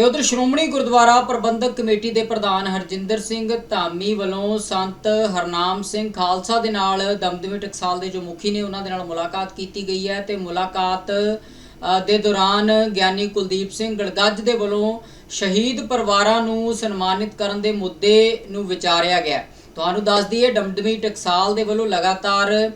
ਤੇ ਉਧਰ ਸ਼੍ਰੋਮਣੀ ਗੁਰਦੁਆਰਾ ਪ੍ਰਬੰਧਕ ਕਮੇਟੀ ਦੇ ਪ੍ਰਧਾਨ ਹਰਜਿੰਦਰ ਸਿੰਘ ਧਾਮੀ ਵੱਲੋਂ ਸੰਤ ਹਰਨਾਮ ਸਿੰਘ ਖਾਲਸਾ ਦੇ ਨਾਲ ਦਮਦਮੀ ਟਕਸਾਲ ਦੇ ਜੋ ਮੁਖੀ ਨੇ, ਉਹਨਾਂ ਦੇ ਨਾਲ ਮੁਲਾਕਾਤ ਕੀਤੀ ਗਈ ਹੈ ਤੇ ਮੁਲਾਕਾਤ ਦੇ ਦੌਰਾਨ ਗਿਆਨੀ ਕੁਲਦੀਪ ਸਿੰਘ ਗੜਗੱਜ ਦੇ ਵੱਲੋਂ ਸ਼ਹੀਦ ਪਰਿਵਾਰਾਂ ਨੂੰ ਸਨਮਾਨਿਤ ਕਰਨ ਦੇ ਮੁੱਦੇ ਨੂੰ ਵਿਚਾਰਿਆ ਗਿਆ ਤੁਹਾਨੂੰ ਦੱਸ ਦਈਏ, ਦਮਦਮੀ ਟਕਸਾਲ ਦੇ ਵੱਲੋਂ ਲਗਾਤਾਰ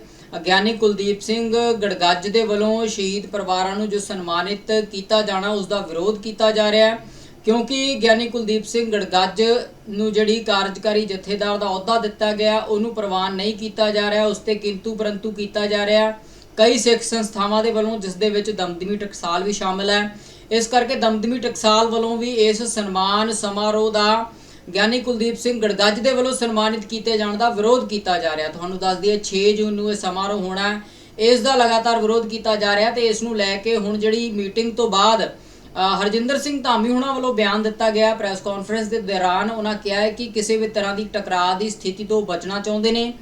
ਗਿਆਨੀ ਕੁਲਦੀਪ ਸਿੰਘ ਗੜਗੱਜ ਦੇ ਵੱਲੋਂ ਸ਼ਹੀਦ ਪਰਿਵਾਰਾਂ ਨੂੰ ਜੋ ਸਨਮਾਨਿਤ ਕੀਤਾ ਜਾਣਾ, ਉਸ ਦਾ ਵਿਰੋਧ ਕੀਤਾ ਜਾ ਰਿਹਾ ਹੈ। ਕਿਉਂਕਿ ਗਿਆਨੀ ਕੁਲਦੀਪ ਸਿੰਘ ਗੜਗੱਜ ਨੂੰ ਜਿਹੜੀ ਕਾਰਜਕਾਰੀ ਜਥੇਦਾਰ ਦਾ ਅਹੁਦਾ ਦਿੱਤਾ ਗਿਆ, ਉਹਨੂੰ ਪ੍ਰਵਾਨ ਨਹੀਂ ਕੀਤਾ ਜਾ ਰਿਹਾ, ਉਸ ਤੇ ਕਿੰਤੂ ਪਰੰਤੂ ਕੀਤਾ ਜਾ ਰਿਹਾ। ਕਈ ਸਿੱਖ ਸੰਸਥਾਵਾਂ ਦੇ ਵੱਲੋਂ ਜਿਸ ਦੇ ਵਿੱਚ ਦਮਦਮੀ ਟਕਸਾਲ ਵੀ ਸ਼ਾਮਲ ਹੈ। ਇਸ ਕਰਕੇ ਦਮਦਮੀ ਟਕਸਾਲ ਵੱਲੋਂ ਵੀ ਇਸ ਸਨਮਾਨ ਸਮਾਰੋਹ ਦਾ ਗਿਆਨੀ ਕੁਲਦੀਪ ਸਿੰਘ ਗੜਗੱਜ ਦੇ ਵੱਲੋਂ ਸਨਮਾਨਿਤ ਕੀਤੇ ਜਾਣ ਦਾ ਵਿਰੋਧ ਕੀਤਾ ਜਾ ਰਿਹਾ। ਤੁਹਾਨੂੰ ਦੱਸ ਦਈਏ 6 ਜੂਨ ਨੂੰ ਇਹ ਸਮਾਰੋਹ ਹੋਣਾ ਹੈ। ਇਸ ਦਾ ਲਗਾਤਾਰ ਵਿਰੋਧ ਕੀਤਾ ਜਾ ਰਿਹਾ ਤੇ ਇਸ ਨੂੰ ਲੈ ਕੇ ਹੁਣ ਜਿਹੜੀ ਮੀਟਿੰਗ ਤੋਂ ਬਾਅਦ ਹਰਜਿੰਦਰ ਸਿੰਘ ਧਾਮੀ ਹੁਣਾਂ ਵੱਲੋਂ ਬਿਆਨ ਦਿੱਤਾ ਗਿਆ ਪ੍ਰੈਸ ਕਾਨਫਰੰਸ ਦੇ ਦੌਰਾਨ ਉਹਨਾਂ ਕਿਹਾ ਹੈ ਕਿ ਕਿਸੇ ਵੀ ਤਰ੍ਹਾਂ ਦੀ ਟਕਰਾਅ ਦੀ ਸਥਿਤੀ ਤੋਂ ਬਚਣਾ ਚਾਹੁੰਦੇ ਨੇ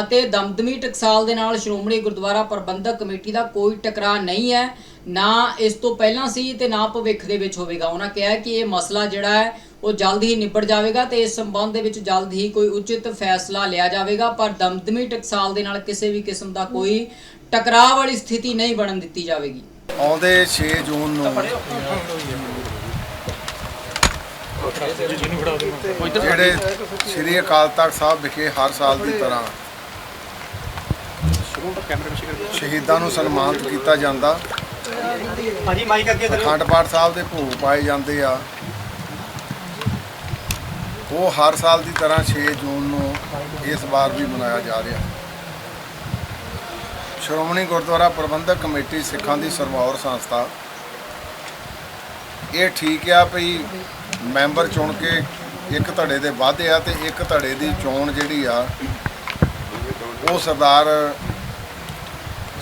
ਅਤੇ ਦਮਦਮੀ ਟਕਸਾਲ ਦੇ ਨਾਲ ਸ਼੍ਰੋਮਣੀ ਗੁਰਦੁਆਰਾ ਪ੍ਰਬੰਧਕ ਕਮੇਟੀ ਦਾ ਕੋਈ ਟਕਰਾਅ ਨਹੀਂ ਹੈ। ਨਾ ਇਸ ਤੋਂ ਪਹਿਲਾਂ ਸੀ ਤੇ ਨਾ ਭਵਿੱਖ ਦੇ ਵਿੱਚ ਹੋਵੇਗਾ। ਉਹਨਾਂ ਕਿਹਾ ਕਿ ਇਹ ਮਸਲਾ ਜਿਹੜਾ ਹੈ, ਉਹ ਜਲਦ ਹੀ ਨਿਬੜ ਜਾਵੇਗਾ ਤੇ ਇਸ ਸੰਬੰਧ ਦੇ ਵਿੱਚ ਜਲਦ ਹੀ ਕੋਈ ਉਚਿਤ ਫੈਸਲਾ ਲਿਆ ਜਾਵੇਗਾ। ਪਰ ਦਮਦਮੀ ਟਕਸਾਲ ਦੇ ਨਾਲ ਕਿਸੇ ਵੀ ਕਿਸਮ ਦਾ ਕੋਈ ਟਕਰਾਅ ਵਾਲੀ ਸਥਿਤੀ ਨਹੀਂ ਬਣਨ ਦਿੱਤੀ ਜਾਵੇਗੀ। ਆਉਂਦੇ 6 ਜੂਨ ਨੂੰ। ਜਿਹੜੇ ਸ੍ਰੀ ਅਕਾਲ ਤਖਤ ਸਾਹਿਬ ਵਿਖੇ ਹਰ ਸਾਲ ਦੀ ਤਰ੍ਹਾਂ ਸ਼ਹੀਦਾਂ ਨੂੰ ਸਨਮਾਨਿਤ ਕੀਤਾ ਜਾਂਦਾ। ਭਾਜੀ ਮਾਈਕ ਅੱਗੇ ਕਰੋ ਅਖੰਡ ਪਾਠ ਸਾਹਿਬ ਦੇ ਭੋਗ ਪਾਏ ਜਾਂਦੇ ਆ। ਉਹ ਹਰ ਸਾਲ ਦੀ ਤਰ੍ਹਾਂ 6 ਜੂਨ ਨੂੰ ਇਸ ਵਾਰ ਵੀ ਮਨਾਇਆ ਜਾ ਰਿਹਾ। ਸ਼੍ਰੋਮਣੀ ਗੁਰਦੁਆਰਾ ਪ੍ਰਬੰਧਕ ਕਮੇਟੀ ਸਿੱਖਾਂ ਦੀ ਸਰਮੌਰ ਸੰਸਥਾ। ਇਹ ਠੀਕ ਆ ਭਈ ਮੈਂਬਰ ਚੁਣ ਕੇ ਇੱਕ ਧੜੇ ਦੇ ਵਾਧੇ ਆ ਤੇ ਇੱਕ ਧੜੇ ਦੀ ਚੋਣ ਜਿਹੜੀ ਆ, ਉਹ ਸਰਦਾਰ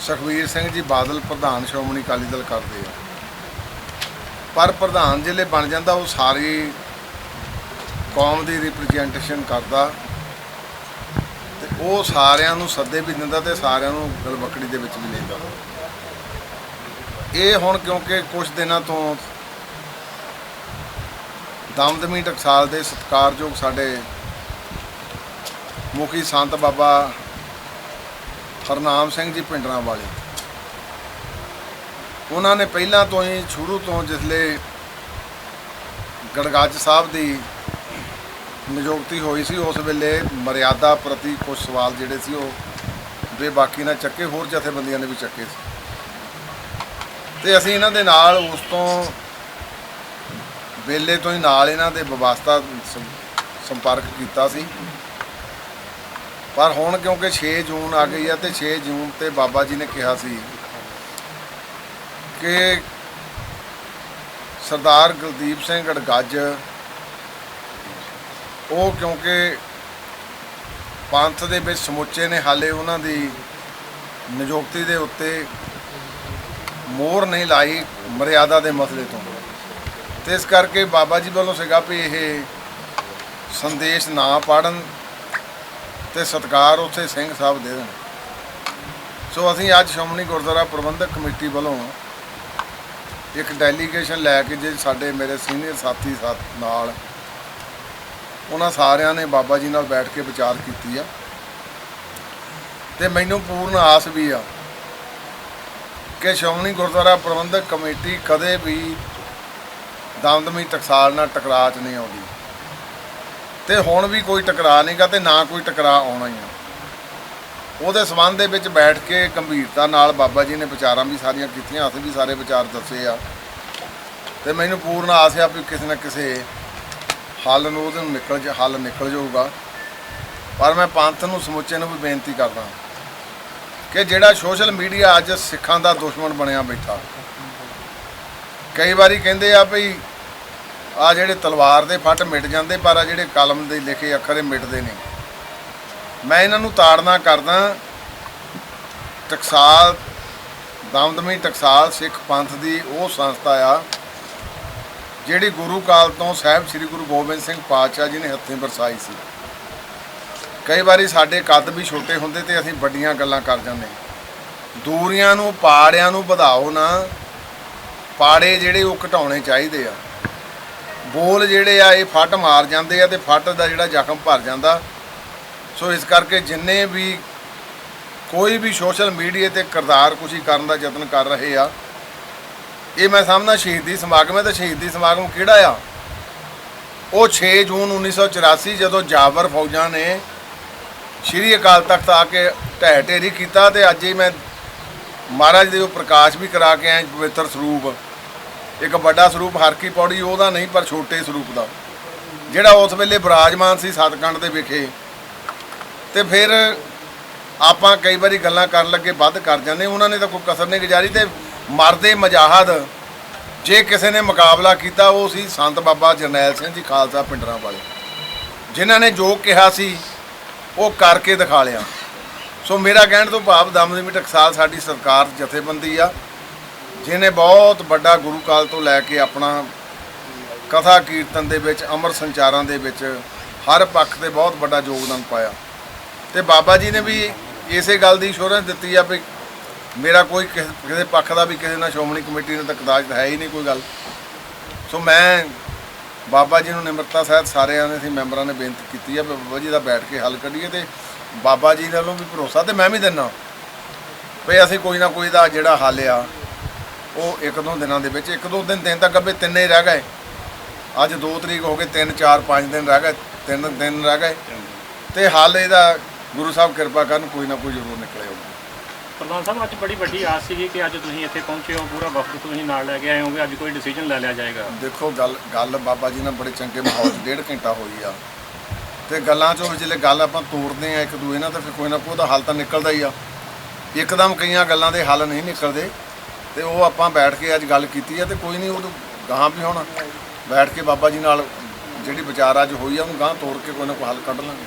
ਸੁਖਬੀਰ ਸਿੰਘ ਜੀ ਬਾਦਲ ਪ੍ਰਧਾਨ ਸ਼੍ਰੋਮਣੀ ਅਕਾਲੀ ਦਲ ਕਰਦੇ ਆ। ਪਰ ਪ੍ਰਧਾਨ ਜਿਹੜੇ ਬਣ ਜਾਂਦਾ, ਉਹ ਸਾਰੀ ਕੌਮ ਦੀ ਰਿਪਰੈਜ਼ੈਂਟੇਸ਼ਨ ਕਰਦਾ। ਉਹ ਸਾਰਿਆਂ ਨੂੰ ਸੱਦੇ ਵੀ ਦਿੰਦਾ ਤੇ ਸਾਰਿਆਂ ਨੂੰ ਗਲਬਕੜੀ ਦੇ ਵਿੱਚ ਵੀ ਲੈਂਦਾ ਇਹ ਹੁਣ ਕਿਉਂਕਿ ਕੁਝ ਦਿਨਾਂ ਤੋਂ ਦਮਦਮੀ ਟਕਸਾਲ ਦੇ ਸਤਿਕਾਰਯੋਗ ਸਾਡੇ ਮੁਖੀ ਸੰਤ ਬਾਬਾ ਹਰਨਾਮ ਸਿੰਘ ਜੀ ਪਿੰਡਰਾਂ ਵਾਲੇ। ਉਹਨਾਂ ਨੇ ਪਹਿਲਾਂ ਤੋਂ ਹੀ ਸ਼ੁਰੂ ਤੋਂ ਜਿਸਲੇ ਗੜਗੱਜ ਸਾਹਿਬ ਦੀ ਨਿਯੁਕਤੀ ਹੋਈ ਸੀ, ਉਸ ਵੇਲੇ ਮਰਿਆਦਾ ਪ੍ਰਤੀ ਕੁਝ ਸਵਾਲ ਜਿਹੜੇ ਸੀ ਉਹ ਬੇਬਾਕੀ ਨਾਲ ਚੱਕੇ, ਹੋਰ ਜਥੇਬੰਦੀਆਂ ਨੇ ਵੀ ਚੱਕੇ ਸੀ। ਤੇ ਅਸੀਂ ਇਹਨਾਂ ਦੇ ਨਾਲ ਉਸ ਤੋਂ ਵੇਲੇ ਤੋਂ ਹੀ ਨਾਲ ਇਹਨਾਂ ਦੇ ਵਿਵਸਥਾ ਸੰਪਰਕ ਕੀਤਾ ਸੀ। ਪਰ ਹੁਣ ਕਿਉਂਕਿ 6 ਜੂਨ ਆ ਗਈ ਹੈ ਤੇ 6 ਜੂਨ ਤੇ ਬਾਬਾ ਜੀ ਨੇ ਕਿਹਾ ਸੀ ਕਿ ਸਰਦਾਰ ਗੁਰਦੀਪ ਸਿੰਘ ਗੜਗੱਜ ਉਹ ਕਿਉਂਕਿ ਪੰਥ ਦੇ ਵਿੱਚ ਸਮੁੱਚੇ ਨੇ, ਹਾਲੇ ਉਹਨਾਂ ਦੀ ਨਿਯੁਕਤੀ ਦੇ ਉੱਤੇ ਮੋਹਰ ਨਹੀਂ ਲਾਈ ਮਰਿਆਦਾ ਦੇ ਮਸਲੇ ਤੋਂ। ਤੇ ਇਸ ਕਰਕੇ ਬਾਬਾ ਜੀ ਵੱਲੋਂ ਸੀਗਾ ਵੀ ਇਹ ਸੰਦੇਸ਼ ਨਾ ਪੜਨ ਤੇ ਸਤਕਾਰ ਉੱਥੇ ਸਿੰਘ ਸਾਹਿਬ ਦੇ ਦੇਣ। ਸੋ ਅਸੀਂ ਅੱਜ ਸ਼੍ਰੋਮਣੀ ਗੁਰਦੁਆਰਾ ਪ੍ਰਬੰਧਕ ਕਮੇਟੀ ਵੱਲੋਂ ਇੱਕ ਡੈਲੀਗੇਸ਼ਨ ਲੈ ਕੇ ਜੇ ਸਾਡੇ ਮੇਰੇ ਸੀਨੀਅਰ ਸਾਥੀ ਸਾਥ ਨਾਲ ਉਹਨਾਂ ਸਾਰਿਆਂ ਨੇ ਬਾਬਾ ਜੀ ਨਾਲ ਬੈਠ ਕੇ ਵਿਚਾਰ ਕੀਤੀ ਆ। ਤੇ ਮੈਨੂੰ ਪੂਰਨ ਆਸ ਵੀ ਆ ਕਿ ਸ਼੍ਰੋਮਣੀ ਗੁਰਦੁਆਰਾ ਪ੍ਰਬੰਧਕ ਕਮੇਟੀ ਕਦੇ ਵੀ ਦਮਦਮੀ ਟਕਸਾਲ ਨਾਲ ਟਕਰਾਅ 'ਚ ਨਹੀਂ ਆਉਂਦੀ। ਤੇ ਹੁਣ ਵੀ ਕੋਈ ਟਕਰਾਅ ਨਹੀਂਗਾ ਤੇ ਨਾ ਕੋਈ ਟਕਰਾਅ ਆਉਣਾ ਹੀ ਆ। ਉਹਦੇ ਸਬੰਧ ਦੇ ਵਿੱਚ ਬੈਠ ਕੇ ਗੰਭੀਰਤਾ ਨਾਲ ਬਾਬਾ ਜੀ ਨੇ ਵਿਚਾਰਾਂ ਵੀ ਸਾਰੀਆਂ ਕੀਤੀਆਂ, ਅਸੀਂ ਵੀ ਸਾਰੇ ਵਿਚਾਰ ਦੱਸੇ ਆ। ਤੇ ਮੈਨੂੰ ਪੂਰਨ ਆਸ ਆ ਵੀ ਕਿਸੇ ਨਾ ਕਿਸੇ ਹੱਲ ਨੂੰ ਉਹਦੇ ਨੂੰ ਨਿਕਲ ਜਾ ਹੱਲ ਨਿਕਲ ਜਾਊਗਾ। ਪਰ ਮੈਂ ਪੰਥ ਨੂੰ, ਸਮੁੱਚੇ ਨੂੰ ਵੀ ਬੇਨਤੀ ਕਰਦਾ ਕਿ ਜਿਹੜਾ ਸੋਸ਼ਲ ਮੀਡੀਆ ਅੱਜ ਸਿੱਖਾਂ ਦਾ ਦੁਸ਼ਮਣ ਬਣਿਆ ਬੈਠਾ। ਕਈ ਵਾਰੀ ਕਹਿੰਦੇ ਆ ਭਈ ਆ ਜਿਹੜੇ ਤਲਵਾਰ ਦੇ ਫੱਟ ਮਿਟ ਜਾਂਦੇ, ਪਰ ਆ ਜਿਹੜੇ ਕਲਮ ਦੇ ਲਿਖੇ ਅੱਖਰ ਇਹ ਮਿਟਦੇ ਨਹੀਂ। ਮੈਂ ਇਹਨਾਂ ਨੂੰ ਤਾੜਨਾ ਕਰਦਾ ਟਕਸਾਲ, ਦਮਦਮੀ ਟਕਸਾਲ ਸਿੱਖ ਪੰਥ ਦੀ ਉਹ ਸੰਸਥਾ ਆ ਜਿਹੜੀ ਗੁਰੂ ਕਾਲ ਤੋਂ ਸਾਹਿਬ ਸ੍ਰੀ ਗੁਰੂ ਗੋਬਿੰਦ ਸਿੰਘ ਪਾਤਸ਼ਾਹ ਜੀ ਨੇ ਹੱਥੀਂ ਵਰਸਾਈ ਸੀ। ਕਈ ਵਾਰੀ ਸਾਡੇ ਕੱਦ ਵੀ ਛੋਟੇ ਹੁੰਦੇ ਤੇ ਅਸੀਂ ਵੱਡੀਆਂ ਗੱਲਾਂ ਕਰ ਜਾਂਦੇ ਦੂਰੀਆਂ ਨੂੰ, ਪਾੜਿਆਂ ਨੂੰ ਵਧਾਓ ਨਾ। ਪਾੜੇ ਜਿਹੜੇ ਉਹ ਘਟਾਉਣੇ ਚਾਹੀਦੇ ਆ। ਬੋਲ ਜਿਹੜੇ ਆ, ਇਹ ਫੱਟ ਮਾਰ ਜਾਂਦੇ ਆ ਤੇ ਫੱਟ ਦਾ ਜਿਹੜਾ ਜ਼ਖਮ ਭਰ ਜਾਂਦਾ। ਸੋ ਇਸ ਕਰਕੇ ਜਿੰਨੇ ਵੀ ਕੋਈ ਵੀ ਸੋਸ਼ਲ ਮੀਡੀਆ ਤੇ ਕਿਰਦਾਰ ਕੁਸ਼ੀ ਕਰਨ ਦਾ ਯਤਨ ਕਰ ਰਹੇ ਆ ਇਹ ਮੈਂ ਸਮਝਦਾ ਸ਼ਹੀਦੀ ਸਮਾਗਮ ਹੈ ਤੇ ਸ਼ਹੀਦੀ ਸਮਾਗਮ ਕਿਹੜਾ ਆ? ਉਹ 6 ਜੂਨ 1984 ਜਦੋਂ ਜਾਬਰ ਫੌਜਾਂ ਨੇ ਸ਼੍ਰੀ ਅਕਾਲ ਤਖਤ ਆ ਕੇ ਢਹਿ ਢੇਰੀ ਕੀਤਾ ਤੇ ਅੱਜ ਹੀ ਮੈਂ ਮਹਾਰਾਜ ਦੇ ਉਹ ਪ੍ਰਕਾਸ਼ ਵੀ ਕਰਾ ਕੇ ਆਏ ਪਵਿੱਤਰ ਸਰੂਪ। ਇੱਕ ਵੱਡਾ ਸਰੂਪ ਹਰ ਕੀ ਪੌੜੀ, ਉਹਦਾ ਨਹੀਂ, ਪਰ ਛੋਟੇ ਸਰੂਪ ਦਾ। ਜਿਹੜਾ ਉਸ ਵੇਲੇ ਬਿਰਾਜਮਾਨ ਸੀ ਸਤਕੰਡ ਦੇ ਵਿਖੇ। ਤੇ ਫਿਰ ਆਪਾਂ ਕਈ ਵਾਰੀ ਗੱਲਾਂ ਕਰਨ ਲੱਗੇ, ਵੱਧ ਕਰ ਜਾਂਦੇ। ਉਹਨਾਂ ਨੇ ਤਾਂ ਕੋਈ ਕਸਰ ਨਹੀਂ ਗੁਜ਼ਾਰੀ ਤੇ ਮਰਦੇ ਮਜਾਹਦ, ਜੇ ਕਿਸੇ ਨੇ ਮੁਕਾਬਲਾ ਕੀਤਾ, ਉਹ ਸੀ ਸੰਤ ਬਾਬਾ ਜਰਨੈਲ ਸਿੰਘ ਜੀ ਖਾਲਸਾ ਪਿੰਡਰਾਂ ਵਾਲੇ। ਜਿਨ੍ਹਾਂ ਨੇ ਜੋ ਕਿਹਾ ਸੀ, ਉਹ ਕਰਕੇ ਦਿਖਾ ਲਿਆ। ਸੋ ਮੇਰਾ ਕਹਿਣ ਤੋਂ ਭਾਵ ਦਮਦਮੀ ਟਕਸਾਲ ਸਾਡੀ ਸਰਕਾਰ ਜਥੇਬੰਦੀ ਆ, ਜਿਹਨੇ ਬਹੁਤ ਵੱਡਾ ਗੁਰੂ ਕਾਲ ਤੋਂ ਲੈ ਕੇ ਆਪਣਾ ਕਥਾ ਕੀਰਤਨ ਦੇ ਵਿੱਚ, ਅਮਰ ਸੰਚਾਰਾਂ ਦੇ ਵਿੱਚ, ਹਰ ਪੱਖ ਤੇ ਬਹੁਤ ਵੱਡਾ ਯੋਗਦਾਨ ਪਾਇਆ। ਤੇ ਬਾਬਾ ਜੀ ਨੇ ਵੀ ਇਸੇ ਗੱਲ ਦੀ ਇਸ਼ੋਰੈਂਸ ਦਿੱਤੀ ਆ ਵੀ ਮੇਰਾ ਕੋਈ ਕਿਸੇ ਕਿਸੇ ਪੱਖ ਦਾ ਵੀ ਕਿਸੇ ਨਾਲ ਸ਼੍ਰੋਮਣੀ ਕਮੇਟੀ ਨੇ ਤਾਂ ਹੈ ਹੀ ਨਹੀਂ ਕੋਈ ਗੱਲ। ਸੋ ਮੈਂ ਬਾਬਾ ਜੀ ਨੂੰ ਨਿਮਰਤਾ ਸਹਿਤ ਸਾਰਿਆਂ ਨੇ ਅਸੀਂ ਮੈਂਬਰਾਂ ਨੇ ਬੇਨਤੀ ਕੀਤੀ ਹੈ ਬਾਬਾ ਜੀ ਦਾ ਬੈਠ ਕੇ ਹੱਲ ਕੱਢੀਏ ਤੇ ਬਾਬਾ ਜੀ ਨਾਲੋਂ ਵੀ ਭਰੋਸਾ ਤੇ ਮੈਂ ਵੀ ਦਿੰਨਾ ਵੀ ਅਸੀਂ ਕੋਈ ਨਾ ਕੋਈ ਦਾ ਜਿਹੜਾ ਹੱਲ ਆ, ਉਹ ਇੱਕ ਦੋ ਦਿਨਾਂ ਦੇ ਵਿੱਚ, ਇੱਕ ਦੋ ਦਿਨ ਦਿਨ ਤੱਕ ਅੱਬੇ ਤਿੰਨੇ ਰਹਿ ਗਏ। ਅੱਜ 2 ਤਰੀਕ ਹੋ ਗਏ 3 4 5 ਦਿਨ ਰਹਿ ਗਏ, ਤਿੰਨ ਦਿਨ ਰਹਿ ਗਏ। ਤੇ ਹੱਲ ਇਹਦਾ ਗੁਰੂ ਸਾਹਿਬ ਕਿਰਪਾ ਕਰਨ ਕੋਈ ਨਾ ਕੋਈ ਜ਼ਰੂਰ ਨਿਕਲੇ ਹੋਊਗਾ। ਪ੍ਰਧਾਨ ਸਾਹਿਬ, ਅੱਜ ਬੜੀ ਵੱਡੀ ਆਸ ਸੀਗੀ ਕਿ ਅੱਜ ਤੁਸੀਂ ਇੱਥੇ ਪਹੁੰਚੇ ਹੋ, ਪੂਰਾ ਵਕਤ ਤੁਸੀਂ ਨਾਲ ਲੈ ਕੇ ਆਏ ਹੋਗੇ, ਅੱਜ ਕੋਈ ਡਿਸੀਜਨ ਲੈ ਲਿਆ ਜਾਏਗਾ। ਦੇਖੋ, ਗੱਲ ਗੱਲ ਬਾਬਾ ਜੀ ਨਾਲ ਬੜੇ ਚੰਗੇ ਮਾਹੌਲ 'ਚ, ਡੇਢ ਘੰਟਾ ਹੋਈ ਆ। ਤੇ ਗੱਲਾਂ 'ਚੋਂ ਜਿਹੜੇ ਗੱਲ ਆਪਾਂ ਤੋੜਦੇ ਆ ਇੱਕ ਦੂਏ ਨਾਲ, ਤਾਂ ਫਿਰ ਕੋਈ ਨਾ ਕੋਈ ਉਹਦਾ ਹੱਲ ਤਾਂ ਨਿਕਲਦਾ ਹੀ ਆ। ਇੱਕਦਮ ਕਈਆਂ ਗੱਲਾਂ ਦੇ ਹੱਲ ਨਹੀਂ ਨਿਕਲਦੇ, ਤੇ ਉਹ ਆਪਾਂ ਬੈਠ ਕੇ ਅੱਜ ਗੱਲ ਕੀਤੀ ਆ, ਤੇ ਕੋਈ ਨਹੀਂ ਉਹ ਗਾਂ ਵੀ ਹੁਣ ਬੈਠ ਕੇ ਬਾਬਾ ਜੀ ਨਾਲ ਜਿਹੜੀ ਵਿਚਾਰ ਅੱਜ ਹੋਈ ਆ, ਉਹਨੂੰ ਗਾਂ ਤੋੜ ਕੇ ਕੋਈ ਨਾ ਕੋਈ ਹੱਲ ਕੱਢ ਲਾਂਗੇ।